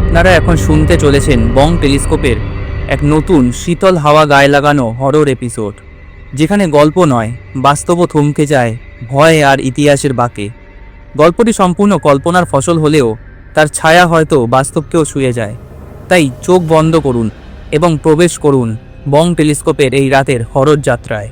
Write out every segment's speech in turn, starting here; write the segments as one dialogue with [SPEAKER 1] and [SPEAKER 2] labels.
[SPEAKER 1] আপনারা এখন শুনতে চলেছেন বং টেলিস্কোপের এক নতুন শীতল হাওয়া গায়ে লাগানো হরর এপিসোড যেখানে গল্প নয়, বাস্তবও থমকে যায় ভয় আর ইতিহাসের বাঁকে। গল্পটি সম্পূর্ণ কল্পনার ফসল হলেও তার ছায়া হয়তো বাস্তবকেও ছুঁয়ে যায়। তাই চোখ বন্ধ করুন এবং প্রবেশ করুন বং টেলিস্কোপের এই রাতের হরর যাত্রায়।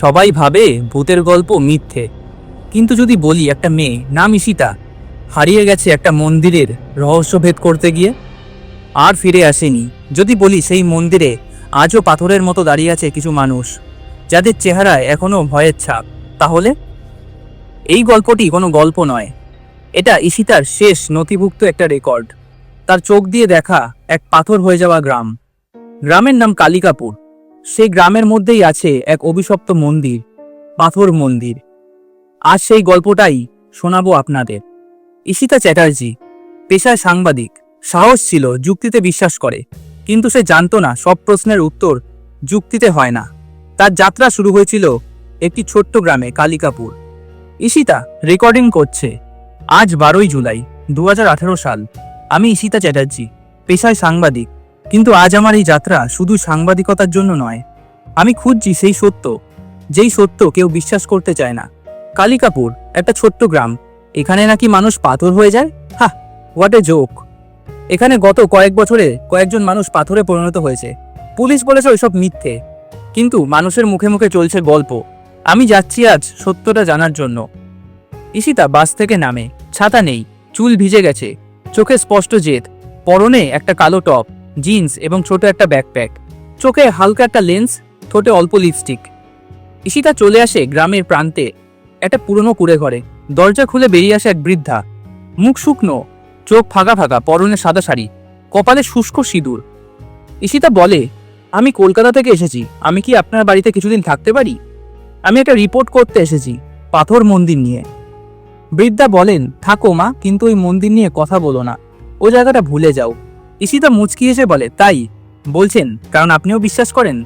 [SPEAKER 1] সবাই ভাবে ভূতের গল্প মিথ্যে, কিন্তু যদি বলি একটা মেয়ে নাম ঈশিতা হারিয়ে গেছে একটা মন্দিরের রহস্যভেদ করতে গিয়ে। আর ফিরে আসেনি। যদি বলি সেই মন্দিরে আজও পাথরের মতো দাঁড়িয়ে আছে কিছু মানুষ, যাদের চেহারায় এখনও ভয়ের ছাপ। তাহলে? এই গল্পটি কোনো গল্প নয়। এটা ঈশিতার শেষ নথিভুক্ত একটা রেকর্ড। তার চোখ দিয়ে দেখা এক পাথর হয়ে যাওয়া গ্রাম। গ্রামের নাম কালিকাপুর। সেই গ্রামের মধ্যেই আছে এক অভিশপ্ত মন্দির, পাথর মন্দির। আজ সেই গল্পটাই শোনাবো আপনাদের। ঈশিতা চ্যাটার্জি, পেশায় সাংবাদিক, সাহস ছিল, যুক্তিতে বিশ্বাস করে। কিন্তু সে জানতো না, সব প্রশ্নের উত্তর যুক্তিতে হয় না। তার যাত্রা শুরু হয়েছিল একটি ছোট্ট গ্রামে, কালিকাপুর। ইশিতা রেকর্ডিং করছে। আজ বারোই জুলাই দু হাজার আঠেরো সাল। আমি ঈশিতা চ্যাটার্জি, পেশায় সাংবাদিক। কিন্তু আজ আমার এই যাত্রা শুধু সাংবাদিকতার জন্য নয়। আমি খুঁজছি সেই সত্য, যেই সত্য কেউ বিশ্বাস করতে চায় না। কালিকাপুর, একটা ছোট্ট গ্রাম। এখানে নাকি মানুষ পাথর হয়ে যায়? হা হোয়াট এ জোক এখানে গত কয়েক বছরে কয়েকজন মানুষ পাথরে পরিণত হয়েছে। পুলিশ বলেছে ওইসব মিথ্যে। কিন্তু মানুষের মুখে মুখে চলছে গল্প। আমি যাচ্ছি আজ সত্যটা জানার জন্য। ঈশিতা বাস থেকে নামে। ছাতা নেই, চুল ভিজে গেছে। চোখে স্পষ্ট জেদ। পরনে একটা কালো টপ, জিন্স এবং ছোট একটা ব্যাকপ্যাক চোখে হালকা একটা লেন্স ঠোঁটে অল্প লিপস্টিক ঈশিতা চলে আসে গ্রামের প্রান্তে। একটা পুরনো কুড়ে ঘরে। দরজা খুলে বেরিয়ে আসে এক বৃদ্ধা। মুখ শুকনো, চোখ ফাঁকা ফাঁকা, পরনে সাদা শাড়ি, কপালে শুষ্ক সিঁদুর। ঈশিতা বলে, আমি কলকাতা থেকে এসেছি, আমি কি আপনার বাড়িতে কিছুদিন থাকতে পারি? আমি একটা রিপোর্ট করতে এসেছি, পাথর মন্দির নিয়ে। বৃদ্ধা বলেন, থাকো মা, কিন্তু ওই মন্দির নিয়ে কথা বলো না, ও জায়গাটা ভুলে যাও। ঈশিতা মুচকি এসে বলে, তাই? বলছেন, কারণ আপনিও বিশ্বাস করেন?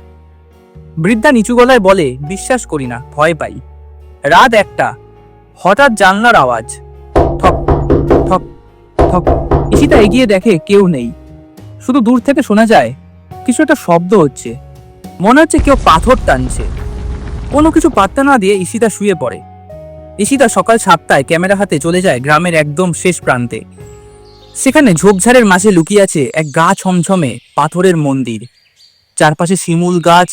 [SPEAKER 1] বৃদ্ধা নিচু গলায় বলে, বিশ্বাস করি না, ভয় পাই। রাত একটা। হঠাৎ জানলার আওয়াজ। ঠক ঠক ঠক। ঈশিতা এগিয়ে দেখে কেউ নেই। শুধু দূর থেকে শোনা যায়, কিছু একটা শব্দ হচ্ছে। মনে হচ্ছে কেউ পাথর টানছে। কোনো কিছু পাত্তা না দিয়ে ঈশিতা শুয়ে পড়ে। ঈশিতা সকাল সাতটায় ক্যামেরা হাতে চলে যায় গ্রামের একদম শেষ প্রান্তে। সেখানে ঝোপঝাড়ের মাঝে লুকিয়ে আছে এক গা ছমছমে পাথরের মন্দির। চারপাশে শিমুল গাছ,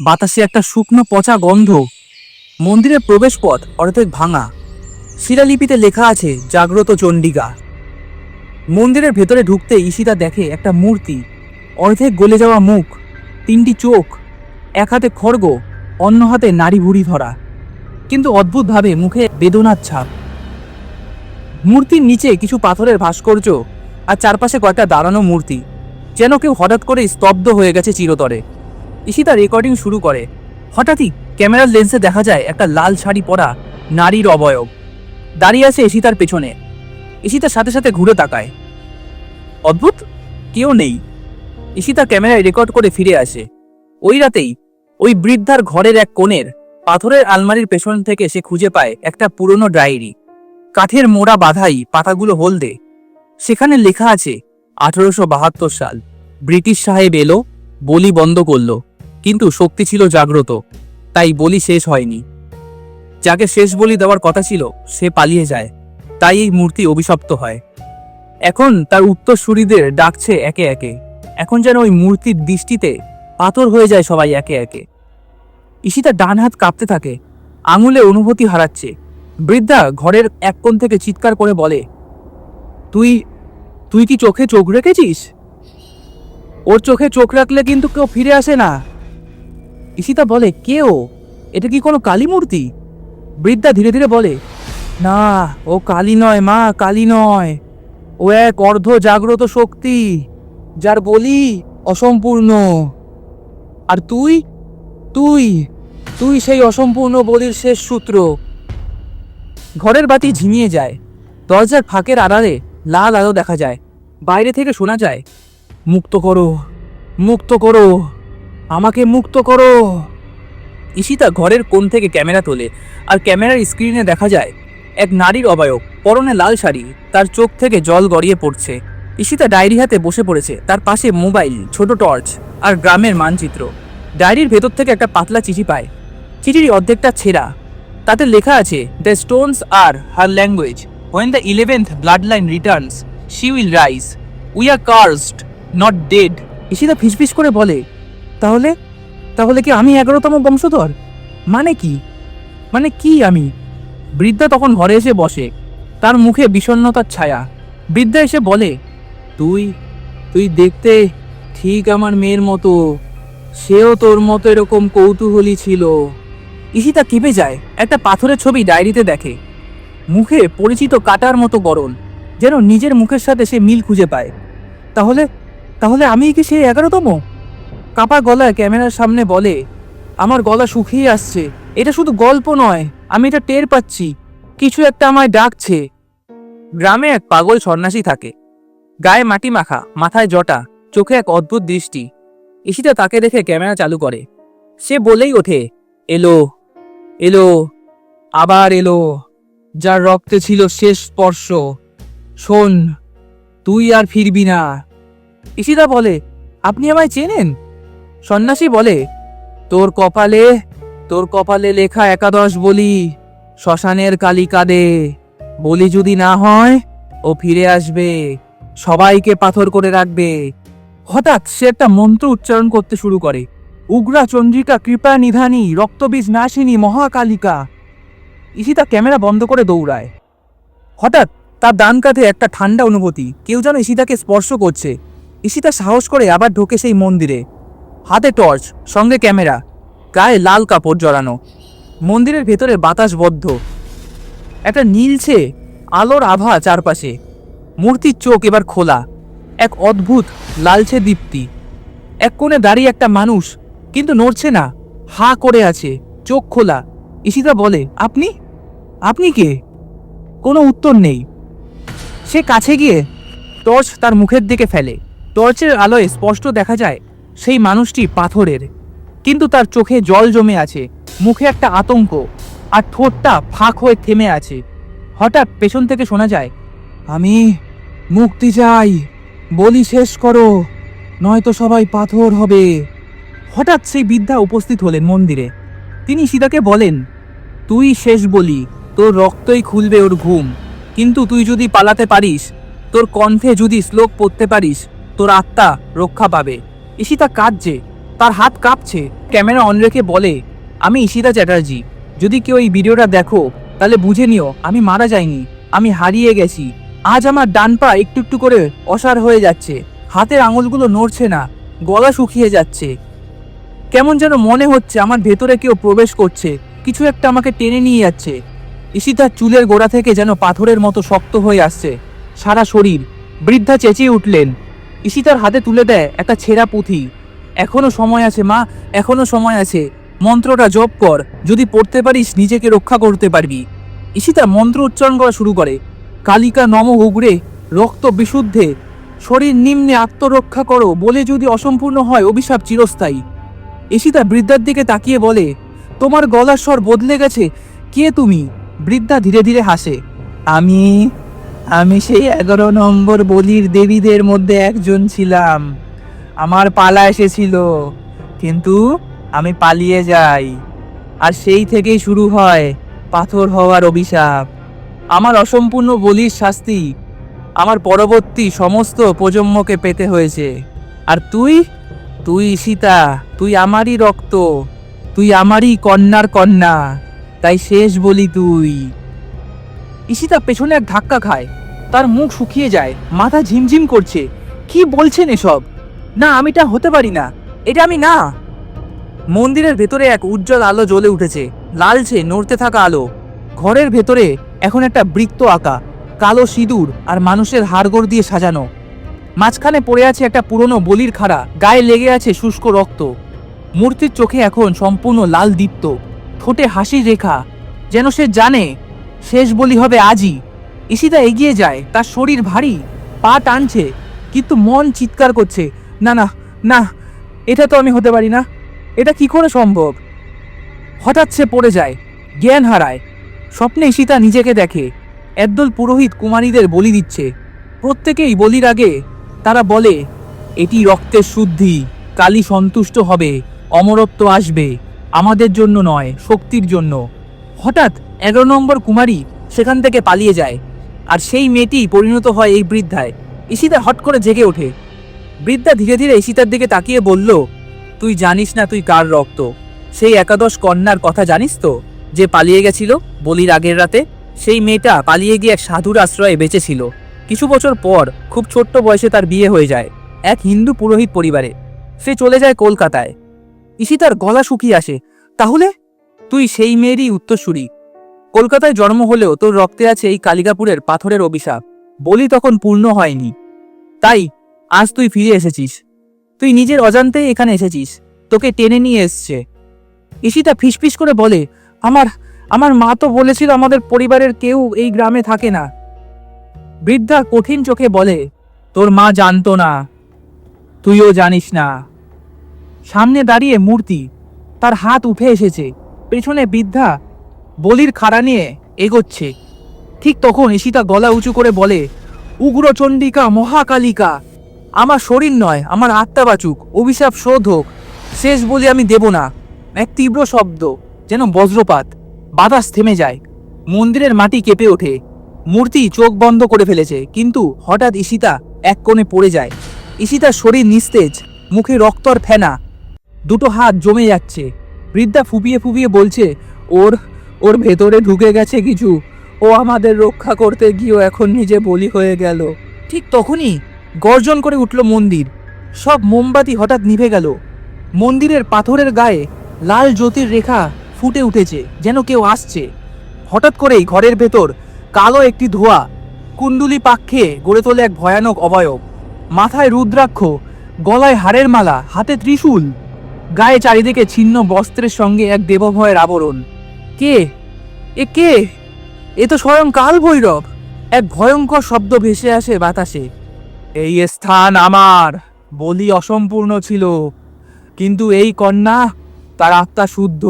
[SPEAKER 1] বাতাসে একটা শুকনো পচা গন্ধ। মন্দিরের প্রবেশপথ অর্ধেক ভাঙা। শিলালিপিতে লেখা আছে, জাগ্রত চণ্ডিকা। মন্দিরের ভেতরে ঢুকতে ঈশিতা দেখে একটা মূর্তি, অর্ধেক গলে যাওয়া মুখ, তিনটি চোখ, এক হাতে খড়গ, অন্য হাতে নাড়ি ভুড়ি ধরা। কিন্তু অদ্ভুতভাবে মুখে বেদনার ছাপ। মূর্তির নিচে কিছু পাথরের ভাস্কর্য আর চারপাশে কয়েকটা দাঁড়ানো মূর্তি, যেন কেউ হঠাৎ করেই স্তব্ধ হয়ে গেছে চিরতরে। ঈশিতা রেকর্ডিং শুরু করে। হঠাৎই ক্যামেরার লেন্সে দেখা যায় একটা লাল শাড়ি পরা নারীর অবয়ব। দাঁড়িয়ে আছে ঈশিতার পেছনে। ঈশিতার সাথে সাথে ঘুরে তাকায়। অদ্ভুত, কেউ নেই। ঈশিতা ক্যামেরায় রেকর্ড করে ফিরে আসে। ওই রাতেই ওই বৃদ্ধার ঘরের এক কোণের পাথরের আলমারির পেছন থেকে সে খুঁজে পায় একটা পুরনো ডায়েরি। কাঠের মোড়া বাধাই পাতাগুলো হলদে। সেখানে লেখা আছে, আঠারোশো বাহাত্তর সাল। ব্রিটিশ সাহেব এলো, বলি বন্ধ করল। কিন্তু শক্তি ছিল জাগ্রত। তাই বলি শেষ হয়নি। যাকে শেষ বলি দেওয়ার কথা ছিল, সে পালিয়ে যায়। তাই এই মূর্তি অভিশপ্ত হয়। এখন তার উত্তরসূরিদের ডাকছে একে একে। এখন যেন ওই মূর্তির দৃষ্টিতে পাথর হয়ে যায় সবাই একে একে। ঈশিতা ডান হাত কাঁপতে থাকে, আঙুলে অনুভূতি হারাচ্ছে। বৃদ্ধা ঘরের এক কোণ থেকে চিৎকার করে বলে, তুই তুই কি চোখে চোখ রেখেছিস? ওর চোখে চোখ রাখলে কিন্তু কেউ ফিরে আসে না। ঈশিতা বলে কেউ এটা কি কোনো কালী মূর্তি? বৃদ্ধা ধীরে ধীরে বলে, না, ও কালী নয় মা, কালী নয়। ও এক অর্ধ জাগ্রত শক্তি, যার বলি অসম্পূর্ণ। আর তুই? তুই তুই সেই অসম্পূর্ণ বলির শেষ সূত্র। ঘরের বাতি ঝিমিয়ে যায়। দরজার ফাঁকের আড়ালে লাল আলো দেখা যায়। বাইরে থেকে শোনা যায়, মুক্ত করো মুক্ত করো। আমাকে মুক্ত করো। ঈশিতা ঘরের কোণ থেকে ক্যামেরা তোলে আর ক্যামেরার স্ক্রিনে দেখা যায় এক নারীর অবয়ব, পরনে লাল শাড়ি, তার চোখ থেকে জল গড়িয়ে পড়ছে। ঈশিতা ডায়েরি হাতে বসে পড়েছে, তার পাশে মোবাইল, ছোট টর্চ আর গ্রামের মানচিত্র। ডায়েরির ভেতর থেকে একটা পাতলা চিঠি পায়। চিঠির অর্ধেকটা ছেঁড়া। তাতে লেখা আছে the stones are her language when the eleventh bloodline returns she will rise we are cursed not dead Ishita ফিসফিস করে বলে তাহলে? তাহলে কি আমি এগারোতম বংশধর? মানে কি? মানে কি আমি? বৃদ্ধা তখন ঘরে এসে বসে। তার মুখে বিষণ্ণতার ছায়া। বৃদ্ধা এসে বলে, তুই তুই দেখতে ঠিক আমার মেয়ের মতো। সেও তোর মতো এরকম কৌতূহলী ছিল। ঈশিতা কেঁপে যায়। একটা পাথরের ছবি ডায়েরিতে দেখে। মুখে পরিচিত কাটার মতো গরল যেন নিজের মুখের সাথে সে মিল খুঁজে পায়। তাহলে তাহলে আমি কি সেই এগারোতম? কাপা গলায় ক্যামেরার সামনে বলে, আমার গলা শুকিয়ে আসছে। এটা শুধু গল্প নয়, আমি এটা টের পাচ্ছি। কিছু একটা আমায় ডাকছে। গ্রামে এক পাগল সন্ন্যাসী থাকে। গায়ে মাটি মাখা, মাথায় জটা, চোখে এক অদ্ভুত দৃষ্টি। ঈশিতা তাকে দেখে ক্যামেরা চালু করে। সে বলেই ওঠে, এলো এলো, আবার এলো। যার রক্তে ছিল শেষ স্পর্শ, শোন, তুই আর ফিরবি না। ঈশিতা বলে, আপনি আমায় চেনেন? সন্ন্যাসী বলে, তোর কপালে তোর কপালে লেখা একাদশ বলি, শ্মশানের কালী কাঁদে। বলি যদি না হয়, ও ফিরে আসবে, সবাইকে পাথর করে রাখবে। হঠাৎ সে একটা মন্ত্র উচ্চারণ করতে শুরু করে, উগ্রা চন্দ্রিকা, কৃপা নিধানী, রক্তবীজ নাশিনী, মহাকালিকা। ঈশিতা ক্যামেরা বন্ধ করে দৌড়ায়। হঠাৎ তার ডান কাঁধে একটা ঠান্ডা অনুভূতি, কেউ যেন ঈশিতাকে স্পর্শ করছে। ঈশিতা সাহস করে আবার ঢোকে সেই মন্দিরে। হাতে টর্চ, সঙ্গে ক্যামেরা, গায়ে লাল কাপড় জড়ানো। মন্দিরের ভেতরে বাতাস বদ্ধ। একটা নীলছে, আলোর আভা চারপাশে। মূর্তির চোখ এবার খোলা। এক অদ্ভুত, লালছে দীপ্তি। এক কোণে দাঁড়িয়ে একটা মানুষ, কিন্তু নড়ছে না। হা করে আছে, চোখ খোলা। ঈশিতা বলে, আপনি? আপনি কে? কোনো উত্তর নেই। সে কাছে গিয়ে টর্চ তার মুখের দিকে ফেলে। টর্চের আলোয় স্পষ্ট দেখা যায় সেই মানুষটি পাথরের। কিন্তু তার চোখে জল জমে আছে, মুখে একটা আতঙ্ক, আর ঠোঁটটা ফাঁক হয়ে থেমে আছে। হঠাৎ পেছন থেকে শোনা যায়, আমি মুক্তি চাই, বলি শেষ করো, নয়তো সবাই পাথর হবে। হঠাৎ সেই বিদ্যা উপস্থিত হলেন মন্দিরে। তিনি সীতাকে বলেন, তুই শেষ বলি, তোর রক্তই খুলবে ওর ঘুম। কিন্তু তুই যদি পালাতে পারিস, তোর কণ্ঠে যদি শ্লোক পড়তে পারিস, তোর আত্মা রক্ষা পাবে। ঈশিতা কাঁদছে, তার হাত কাঁপছে, ক্যামেরা অন রেখে বলে, আমি ঈশিতা চ্যাটার্জি। যদি কেউ এই ভিডিওটা দেখো, তাহলে বুঝে নিও, আমি মারা যাইনি, আমি হারিয়ে গেছি। আজ আমার ডান পা একটু একটু করে অসার হয়ে যাচ্ছে, হাতের আঙুলগুলো নড়ছে না, গলা শুকিয়ে যাচ্ছে। কেমন যেন মনে হচ্ছে আমার ভেতরে কেউ প্রবেশ করছে, কিছু একটা আমাকে টেনে নিয়ে যাচ্ছে। ঈশিতার চুলের গোড়া থেকে যেন পাথরের মতো শক্ত হয়ে আসছে, সারা শরীর বৃদ্ধা চেঁচিয়ে উঠলেন। ঈশিতার হাতে তুলে দেয়, একটা ছেঁড়া পুঁথি। এখনও সময় আছে, মা, এখনও সময় আছে। মন্ত্রটা জপ কর, যদি পড়তে পারিস, নিজেকে রক্ষা করতে পারবি। ঈশিতা মন্ত্র উচ্চারণ করা শুরু করে। কালিকা নম উগরে, রক্ত বিশুদ্ধে। শরীর নিম্নে আত্মরক্ষা করো, বলে যদি অসম্পূর্ণ হয়, অভিশাপ চিরস্থায়ী। ঈশিতা বৃদ্ধার দিকে তাকিয়ে বলে, তোমার গলার স্বর বদলে গেছে, কে তুমি? বৃদ্ধা ধীরে ধীরে হাসে, আমি আমি সেই এগারো নম্বর বলির দেবীদের মধ্যে একজন ছিলাম। আমার পালা এসেছিল, কিন্তু আমি পালিয়ে যাই। আর সেই থেকেই শুরু হয় পাথর হওয়ার অভিশাপ। আমার অসম্পূর্ণ বলির শাস্তি আমার পরবর্তী সমস্ত প্রজন্মকে পেতে হয়েছে। আর তুই? তুই সীতা তুই আমারই রক্ত, তুই আমারই কন্যার কন্যা, তাই শেষ বলি তুই। ঈশিতা পেছনে এক ধাক্কা খায়। তার মুখ শুকিয়ে যায়, মাথা ঝিমঝিম করছে। কি বলছেন এসব? না, আমি এটা হতে পারি না। এটা আমি না। মন্দিরের ভেতরে এক উজ্জ্বল আলো জ্বলে উঠেছে। লালচে নড়তে থাকা আলো। ঘরের ভেতরে এখন একটা বৃত্ত আঁকা। কালো সিঁদুর আর মানুষের হাড়গোড় দিয়ে সাজানো। মাঝখানে পড়ে আছে একটা পুরনো বলির খাড়া। গায়ে লেগে আছে শুষ্ক রক্ত। মূর্তির চোখে এখন সম্পূর্ণ লাল দীপ্ত। ঠোঁটে হাসির রেখা। যেন সে জানে শেষ বলি হবে আজই। ঈশিতা এগিয়ে যায়, তার শরীর ভারী, পা টানছে, কিন্তু মন চিৎকার করছে, না না না, এটা তো আমি হতে পারি না, এটা কি করে সম্ভব? হঠাৎ সে পড়ে যায়, জ্ঞান হারায়। স্বপ্নে ঈশিতা নিজেকে দেখে, একদল পুরোহিত কুমারীদের বলি দিচ্ছে। প্রত্যেকেই বলির আগে তারা বলে, এটি রক্তের শুদ্ধি কালী সন্তুষ্ট হবে, অমরত্ব আসবে, আমাদের জন্য নয়, শক্তির জন্য। হঠাৎ এগারো নম্বর কুমারী সেখান থেকে পালিয়ে যায় আর সেই মেয়েটি পরিণত হয় এই বৃদ্ধায়। ঈশিতা হট করে জেগে ওঠে। বৃদ্ধা ধীরে ধীরে ঈশিতার দিকে তাকিয়ে বলল, তুই জানিস না তুই কার রক্ত? সেই একাদশ কন্যার কথা জানিস তো? যে পালিয়ে গেছিল বলির আগের রাতে? সেই মেয়েটা পালিয়ে গিয়ে এক সাধুর আশ্রয়ে বেঁচেছিল। কিছু বছর পর খুব ছোট্ট বয়সে তার বিয়ে হয়ে যায় এক হিন্দু পুরোহিত পরিবারে। সে চলে যায় কলকাতায়। ঈশিতার গলা শুকিয়ে আসে। তাহলে তুই সেই মেয়েরই উত্তরসূরি। কলকাতায় জন্ম হলেও তোর রক্তে আছে এই কালিকাপুরের পাথরের অভিশাপ। বলি তখন পূর্ণ হয়নি। তাই, আজ তুই ফিরে এসেছিস। তুই নিজের অজান্তেই এখানে এসেছিস। তোকে টেনে নিয়ে এসছে। ঈশিতা ফিসফিস করে বলে, আমার আমার মা তো বলেছিল আমাদের পরিবারের কেউ এই গ্রামে থাকে না। বৃদ্ধা কঠিন চোখে বলে, তোর মা জানতো না। তুইও জানিস না। সামনে দাঁড়িয়ে মূর্তি, তার হাত উঠে এসেছে। পেছনে বৃদ্ধা বলির খাড়া নিয়ে এগোচ্ছে। ঠিক তখন ঈশিতা গলা উঁচু করে বলে, উগ্রচণ্ডিকা, মহাকালিকা, আমার শরীর নয়, আমার আত্মা বাচুক, অভিশাপ শোধ হোক শেষ বলে আমি দেব না। এক তীব্র শব্দ, যেন বজ্রপাত, বাতাস থেমে যায়। মন্দিরের মাটি কেঁপে ওঠে। মূর্তি চোখ বন্ধ করে ফেলেছে, কিন্তু হঠাৎ ঈশিতা এক কোণে পড়ে যায়। ঈশিতার শরীর নিস্তেজ, মুখে রক্তর ফেনা, দুটো হাত জমে যাচ্ছে। বৃদ্ধা ফুপিয়ে ফুপিয়ে বলছে, ওর ওর ভেতরে ঢুকে গেছে কিছু। ও আমাদের রক্ষা করতে গিয়েও এখন নিজে বলি হয়ে গেল। ঠিক তখনই গর্জন করে উঠল মন্দির। সব মোমবাতি হঠাৎ নিভে গেল। মন্দিরের পাথরের গায়ে লাল জ্যোতির রেখা ফুটে উঠেছে, যেন কেউ আসছে। হঠাৎ করেই ঘরের ভেতর কালো একটি ধোয়া কুণ্ডুলি পাক্ষে গড়ে তোলে এক ভয়ানক অবয়ব। মাথায় রুদ্রাক্ষ, গলায় হাড়ের মালা, হাতে ত্রিশূল। গায়ে চারিদিকে ছিন্ন বস্ত্রের সঙ্গে এক দেবভয়ের আবরণ। কে? এ কে? এ তো স্বয়ং কাল ভৈরব এক ভয়ঙ্কর শব্দ ভেসে আসে বাতাসে। এই স্থান আমার, বলি অসম্পূর্ণ ছিল। কিন্তু এই কন্যা, তার আত্মা শুদ্ধ।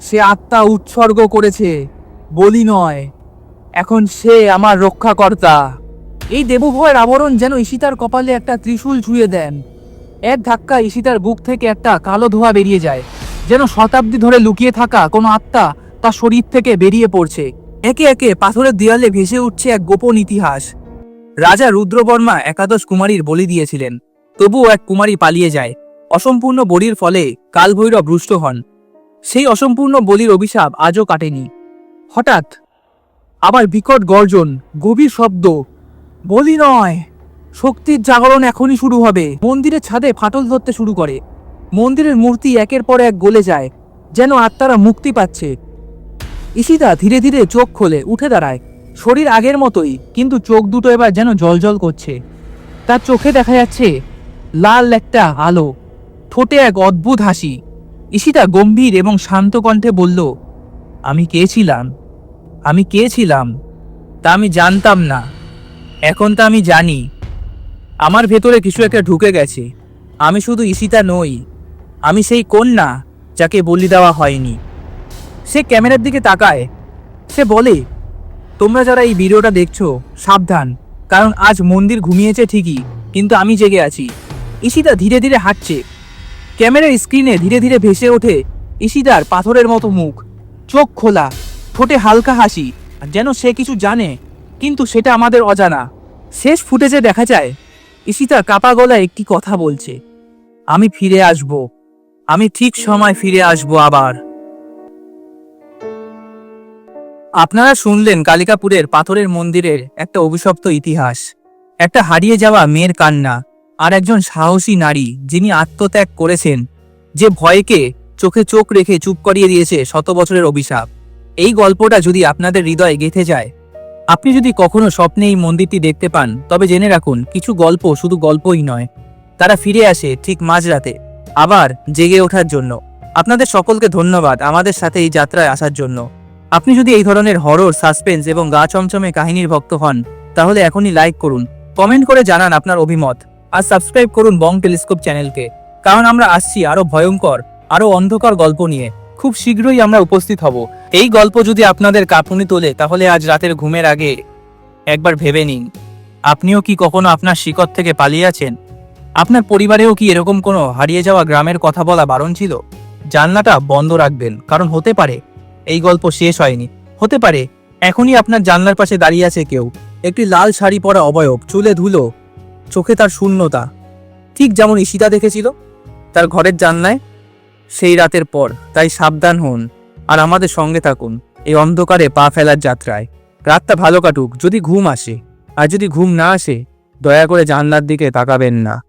[SPEAKER 1] সে আত্মা উৎসর্গ করেছে, বলি নয়। এখন সে আমার রক্ষাকর্তা। এই দেবভয়ের আবরণ যেন ঈশিতার কপালে একটা ত্রিশূল ছুঁয়ে দেন। এক ধাক্কা ঈশিতার বুক থেকে একটা কালো ধোঁয়া বেরিয়ে যায়। যেন শতাব্দী ধরে লুকিয়ে থাকা কোনো আত্মা তার শরীর থেকে বেরিয়ে পড়ছে। একে একে পাথরের দেয়ালে ভেসে উঠছে এক গোপন ইতিহাস। রাজা রুদ্রবর্মা একাদশ কুমারীর বলি দিয়েছিলেন, তবুও এক কুমারী পালিয়ে যায়। অসম্পূর্ণ বলির ফলে কালভৈরব রুষ্ট হন। সেই অসম্পূর্ণ বলির অভিশাপ আজও কাটেনি। হঠাৎ আবার বিকট গর্জন, গভীর শব্দ, বলি নয়। শক্তির জাগরণ এখনই শুরু হবে। মন্দিরের ছাদে ফাটল ধরতে শুরু করে। মন্দিরের মূর্তি একের পর এক গলে যায়, যেন আত্মারা মুক্তি পাচ্ছে। ঈশিতা ধীরে ধীরে চোখ খোলে, উঠে দাঁড়ায়। শরীর আগের মতোই, কিন্তু চোখ দুটো এবার যেন জলজল করছে। তার চোখে দেখা যাচ্ছে লাল একটা আলো, ঠোঁটে এক অদ্ভুত হাসি। ঈশিতা গম্ভীর এবং শান্ত কণ্ঠে বলল, আমি কে ছিলাম? আমি কে ছিলাম? তা আমি জানতাম না। এখন তা আমি জানি। আমার ভেতরে কিছু একটা ঢুকে গেছে। আমি শুধু ঈশিতা নই, আমি সেই কন্যা যাকে বলি দেওয়া হয়নি। সে ক্যামেরার দিকে তাকায়। সে বলে, তোমরা যারা এই ভিডিওটা দেখছ, সাবধান, কারণ আজ মন্দির ঘুমিয়েছে ঠিকই, কিন্তু আমি জেগে আছি। ঈশিতা ধীরে ধীরে হাঁটছে। ক্যামেরার স্ক্রিনে ধীরে ধীরে ভেসে ওঠে ঈশিতার পাথরের মতো মুখ। চোখ খোলা, ঠোঁটে হালকা হাসি যেন সে কিছু জানে, কিন্তু সেটা আমাদের অজানা। শেষ ফুটেজে দেখা যায় ঈশিতা কাপা গলায় একটি কথা বলছে, আমি ফিরে আসব। আমি ঠিক সময় ফিরে আসব আবার। আপনারা শুনলেন কালিকাপুরের পাথরের মন্দিরের একটা অভিশপ্ত ইতিহাস, একটা হারিয়ে যাওয়া মেয়ের কান্না আর একজন সাহসী নারী যিনি আত্মত্যাগ করেছেন, যে ভয়কে চোখে চোখ রেখে চুপ করিয়ে দিয়েছে শত বছরের অভিশাপ। এই গল্পটা যদি আপনাদের হৃদয়ে গেঁথে যায় আপনি যদি কখনো স্বপ্নে এই মন্দিরটি দেখতে পান, তবে জেনে রাখুন, কিছু গল্প শুধু গল্পই নয়। তারা ফিরে আসে ঠিক মাঝরাতে, আবার জেগে ওঠার জন্য। আপনাদের সকলকে ধন্যবাদ আমাদের সাথে এই যাত্রায় আসার জন্য। আপনি যদি এই ধরনের হরর, সাসপেন্স এবং গা চমচমে কাহিনীর ভক্ত হন, তাহলে এখনই লাইক করুন, কমেন্ট করে জানান আপনার অভিমত, আর সাবস্ক্রাইব করুন বং টেলিস্কোপ চ্যানেলকে, কারণ আমরা আসছি আরও ভয়ঙ্কর আরও অন্ধকার গল্প নিয়ে। খুব শীঘ্রই আমরা উপস্থিত হব। এই গল্প যদি আপনাদের কাঁপুনি তোলে, তাহলে আজ রাতের ঘুমের আগে একবার ভেবে নিন। আপনিও কি কখনো আপনার শিকড় থেকে পালিয়ে আছেন? আপনার পরিবারেও কি এরকম কোনো হারিয়ে যাওয়া গ্রামের কথা বলা বারণ ছিল? জানলাটা বন্ধ রাখবেন, কারণ হতে পারে এই গল্প শেষ হয়নি। হতে পারে এখনই আপনার জানলার পাশে দাঁড়িয়ে আছে কেউ। একটি লাল শাড়ি পরা অবয়ব, চুলে ধুলো, চোখে তার শূন্যতা। ঠিক যেমন ঈশিতা দেখেছিল, তার ঘরের জানলায় সেই রাতের পর, তাই সাবধান হন আর আমাদের সঙ্গে থাকুন এই অন্ধকারে পা ফেলার যাত্রায়। রাতটা ভালো কাটুক, যদি ঘুম আসে। আর যদি ঘুম না আসে, দয়া করে জানলার দিকে তাকাবেন না।